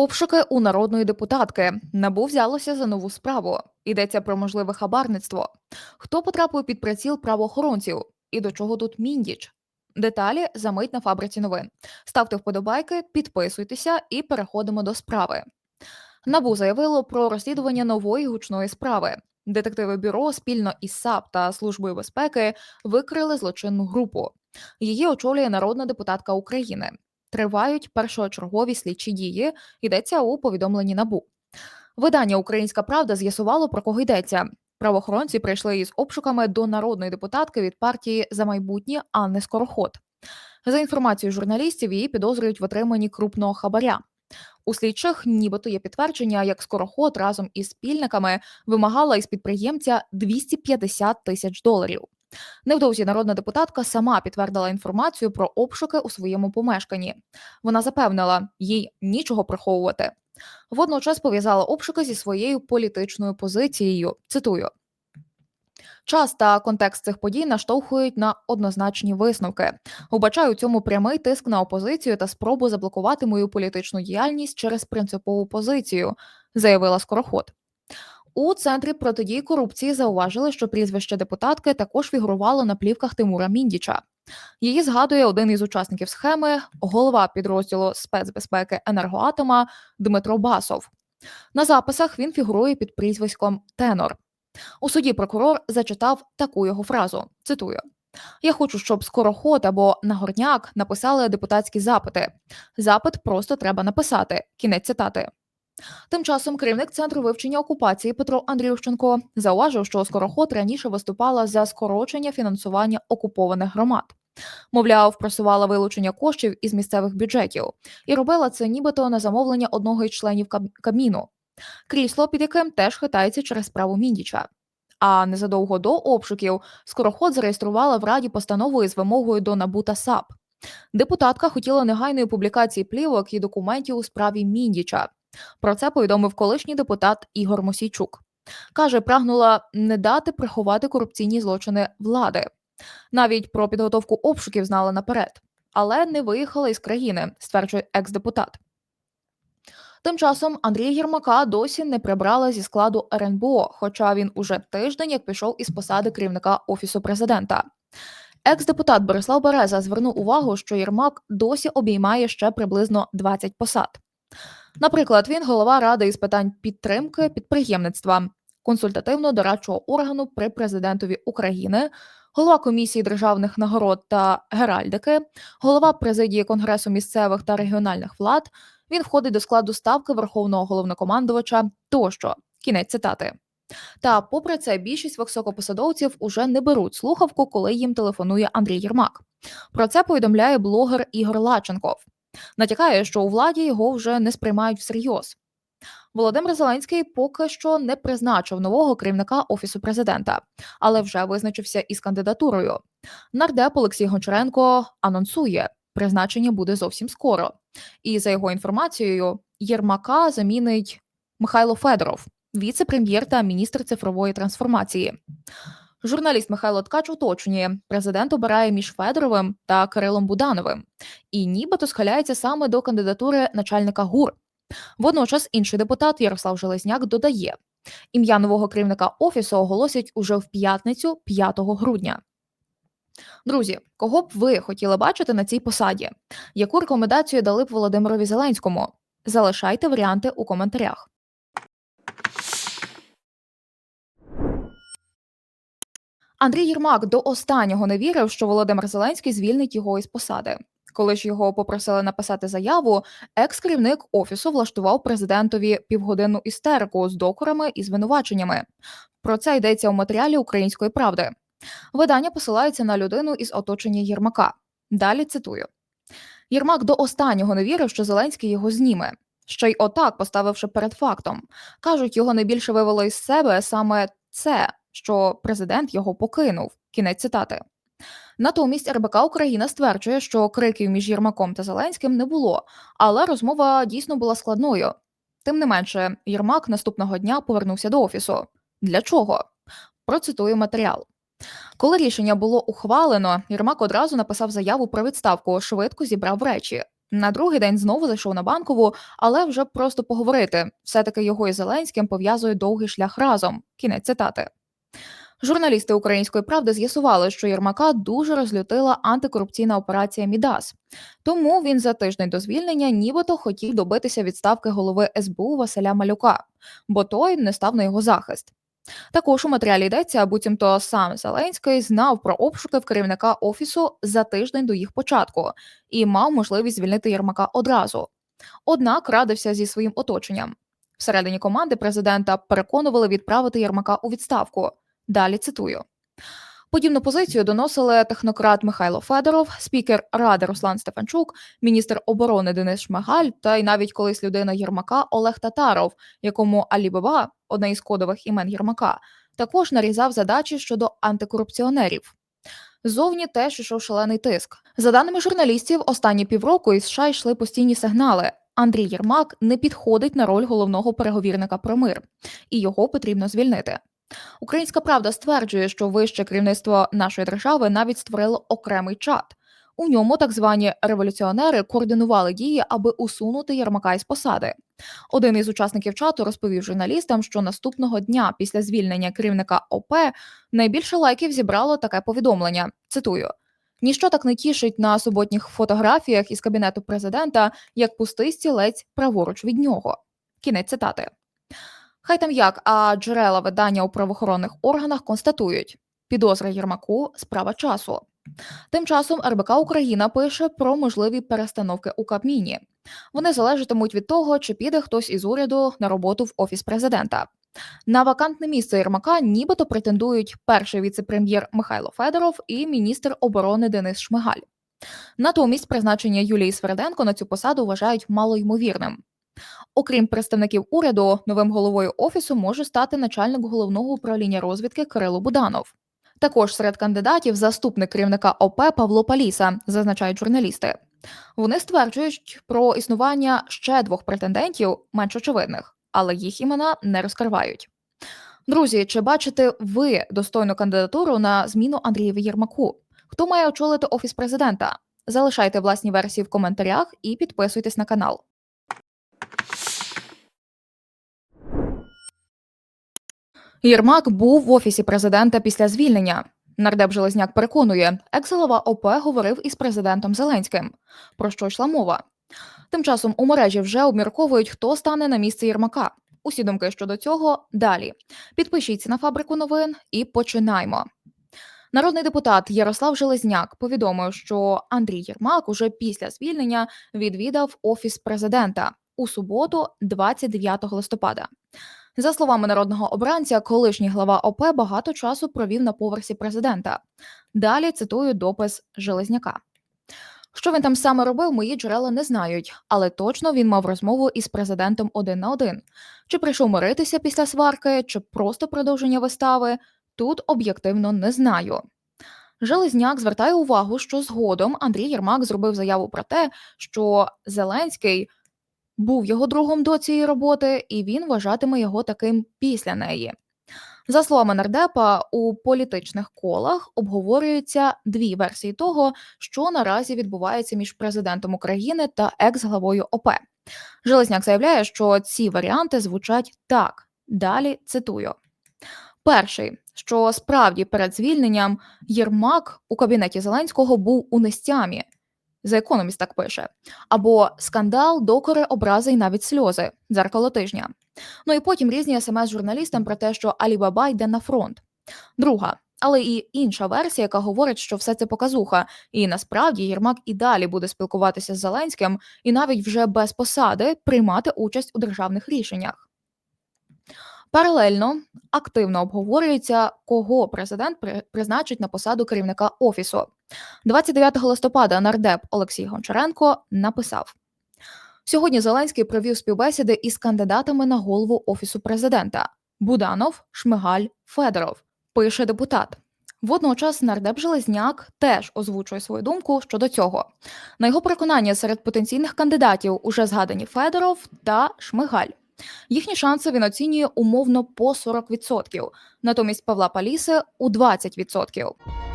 Обшуки у народної депутатки набу взялося за нову справу. Йдеться про можливе хабарництво. Хто потрапив під приціл правоохоронців і до чого тут міндіч? Деталі замить на фабриці новин. Ставте вподобайки, підписуйтеся і переходимо до справи. Набу заявило про розслідування нової гучної справи. Детективи бюро спільно із САП та службою безпеки викрили злочинну групу. Її очолює народна депутатка України. Тривають першочергові слідчі дії. Йдеться у повідомленні набу. Видання Українська Правда з'ясувало про кого йдеться. Правоохоронці прийшли із обшуками до народної депутатки від партії за майбутнє Анни Скороход. За інформацією журналістів, її підозрюють в отриманні крупного хабаря. У слідчих, нібито є підтвердження, як скороход разом із спільниками вимагала із підприємця 250 тисяч доларів. Невдовзі народна депутатка сама підтвердила інформацію про обшуки у своєму помешканні. Вона запевнила, їй нічого приховувати. Водночас пов'язала обшуки зі своєю політичною позицією. Цитую. Час та контекст цих подій наштовхують на однозначні висновки. Убачаю цьому прямий тиск на опозицію та спробу заблокувати мою політичну діяльність через принципову позицію, заявила Скороход. У центрі протидії корупції зауважили, що прізвище депутатки також фігурувало на плівках Тимура Міндіча. Її згадує один із учасників схеми, голова підрозділу спецбезпеки енергоатома Дмитро Басов. На записах він фігурує під прізвиськом Тенор. У суді прокурор зачитав таку його фразу: цитую. Я хочу, щоб скороход або нагорняк написали депутатські запити. Запит просто треба написати. Кінець цитати. Тим часом керівник центру вивчення окупації Петро Андрющенко зауважив, що скороход раніше виступала за скорочення фінансування окупованих громад. Мовляв, просувала вилучення коштів із місцевих бюджетів і робила це нібито на замовлення одного із членів Кабміну. Крісло, під яким теж хитається через справу Міндіча. А незадовго до обшуків скороход зареєструвала в раді постанову із вимогою до НАБУ та САП. Депутатка хотіла негайної публікації плівок і документів у справі Міндіча. Про це повідомив колишній депутат Ігор Мосійчук. Каже, прагнула не дати приховати корупційні злочини влади. Навіть про підготовку обшуків знала наперед, але не виїхала із країни, стверджує екс-депутат. Тим часом Андрія Єрмака досі не прибрали зі складу РНБО, хоча він уже тиждень як пішов із посади керівника офісу президента. Екс-депутат Борислав Береза звернув увагу, що Єрмак досі обіймає ще приблизно 20 посад. Наприклад, він голова ради із питань підтримки підприємництва, консультативно-дорадчого органу при президентові України, голова комісії державних нагород та геральдики, голова президії Конгресу місцевих та регіональних влад. Він входить до складу ставки верховного головнокомандувача тощо. Кінець цитати. Та, попри це, більшість високопосадовців уже не беруть слухавку, коли їм телефонує Андрій Єрмак. Про це повідомляє блогер Ігор Лаченков. Натякає, що у владі його вже не сприймають всерйоз. Володимир Зеленський поки що не призначив нового керівника офісу президента, але вже визначився із кандидатурою. Нардеп Олексій Гончаренко анонсує, призначення буде зовсім скоро. І за його інформацією, Єрмака замінить Михайло Федоров, віце-прем'єр та міністр цифрової трансформації. Журналіст Михайло Ткач уточнює, президент обирає між Федоровим та Кирилом Будановим і нібито схиляється саме до кандидатури начальника ГУР. Водночас інший депутат Ярослав Железняк додає, ім'я нового керівника офісу оголосять уже в п'ятницю, 5 грудня. Друзі, кого б ви хотіли бачити на цій посаді? Яку рекомендацію дали б Володимирові Зеленському? Залишайте варіанти у коментарях. Андрій Єрмак до останнього не вірив, що Володимир Зеленський звільнить його із посади. Коли ж його попросили написати заяву, екс-керівник офісу влаштував президентові півгодинну істерику з докорами і звинуваченнями. Про це йдеться у матеріалі Української правди. Видання посилається на людину із оточення Єрмака. Далі цитую: Єрмак до останнього не вірив, що Зеленський його зніме. Ще й отак, поставивши перед фактом. Кажуть, його найбільше вивело із себе саме це, що президент його покинув. Кінець цитати. Натомість РБК Україна стверджує, що криків між Єрмаком та Зеленським не було, але розмова дійсно була складною. Тим не менше, Єрмак наступного дня повернувся до офісу. Для чого? Процитую матеріал. Коли рішення було ухвалено, Єрмак одразу написав заяву про відставку, швидко зібрав речі. На другий день знову зайшов на банкову, але вже просто поговорити. Все-таки його із Зеленським пов'язує довгий шлях разом. Кінець цитати. Журналісти української правди з'ясували, що Єрмака дуже розлютила антикорупційна операція Мідас. Тому він за тиждень до звільнення нібито хотів добитися відставки голови СБУ Василя Малюка, бо той не став на його захист. Також у матеріалі йдеться, буцімто сам Зеленський знав про обшуки в керівника офісу за тиждень до їх початку і мав можливість звільнити Єрмака одразу. Однак радився зі своїм оточенням. Всередині команди президента переконували відправити Єрмака у відставку. Далі цитую. Подібну позицію доносили технократ Михайло Федоров, спікер Ради Руслан Стефанчук, міністр оборони Денис Шмигаль та й навіть колись людина Єрмака Олег Татаров, якому Алібаба, одне із кодових імен Єрмака, також нарізав задачі щодо антикорупціонерів. Зовні теж ішов шалений тиск. За даними журналістів, останні півроку із США йшли постійні сигнали. Андрій Єрмак не підходить на роль головного переговірника про мир, і його потрібно звільнити. Українська правда стверджує, що вище керівництво нашої держави навіть створило окремий чат. У ньому так звані революціонери координували дії, аби усунути Єрмака із посади. Один із учасників чату розповів журналістам, що наступного дня після звільнення керівника ОП найбільше лайків зібрало таке повідомлення. Цитую: ніщо так не тішить на суботніх фотографіях із кабінету президента, як пустий стілець праворуч від нього. Кінець цитати. Хай там як, а джерела видання у правоохоронних органах констатують, підозра Єрмаку справа часу. Тим часом РБК Україна пише про можливі перестановки у Кабміні. Вони залежатимуть від того, чи піде хтось із уряду на роботу в офіс президента. На вакантне місце Єрмака нібито претендують перший віце-прем'єр Михайло Федоров і міністр оборони Денис Шмигаль. Натомість призначення Юлії Сверденко на цю посаду вважають малоймовірним. Окрім представників уряду, новим головою офісу може стати начальник головного управління розвідки Кирило Буданов. Також серед кандидатів заступник керівника ОП Павло Паліса, зазначають журналісти. Вони стверджують про існування ще двох претендентів, менш очевидних, але їх імена не розкривають. Друзі, чи бачите ви достойну кандидатуру на зміну Андрієві Єрмаку? Хто має очолити офіс президента? Залишайте власні версії в коментарях і підписуйтесь на канал. Єрмак був в офісі президента після звільнення. Нардеп Железняк переконує, екс-голова ОП говорив із президентом Зеленським. Про що йшла мова? Тим часом у мережі вже обмірковують, хто стане на місце Єрмака. Усі думки щодо цього далі. Підпишіться на фабрику новин і починаємо. Народний депутат Ярослав Железняк повідомив, що Андрій Єрмак уже після звільнення відвідав офіс президента у суботу, 29 листопада. За словами народного обранця, колишній глава ОП багато часу провів на поверсі президента. Далі цитую допис Железняка. Що він там саме робив, мої джерела не знають, але точно він мав розмову із президентом один на один. Чи прийшов миритися після сварки, чи просто продовження вистави, тут об'єктивно не знаю. Железняк звертає увагу, що згодом Андрій Єрмак зробив заяву про те, що Зеленський був його другом до цієї роботи, і він вважатиме його таким після неї. За словами нардепа, у політичних колах обговорюються дві версії того, що наразі відбувається між президентом України та екс-главою ОП. Железняк заявляє, що ці варіанти звучать так. Далі цитую: перший, що справді перед звільненням Єрмак у кабінеті Зеленського був у нестямі. За економіст так пише. Або скандал, докори, образи і навіть сльози. Дзеркало тижня. Ну і потім різні смс журналістам про те, що Алібаба йде на фронт. Друга, але і інша версія, яка говорить, що все це показуха, і насправді Єрмак і далі буде спілкуватися з Зеленським і навіть вже без посади приймати участь у державних рішеннях. Паралельно активно обговорюється, кого президент призначить на посаду керівника офісу. 29 листопада нардеп Олексій Гончаренко написав: сьогодні Зеленський провів співбесіди із кандидатами на голову офісу президента Буданов, Шмигаль, Федоров. Пише депутат. Водночас нардеп Железняк теж озвучує свою думку щодо цього. На його переконання серед потенційних кандидатів уже згадані Федоров та Шмигаль. Їхні шанси він оцінює умовно по 40%, натомість Павла Паліси у 20%.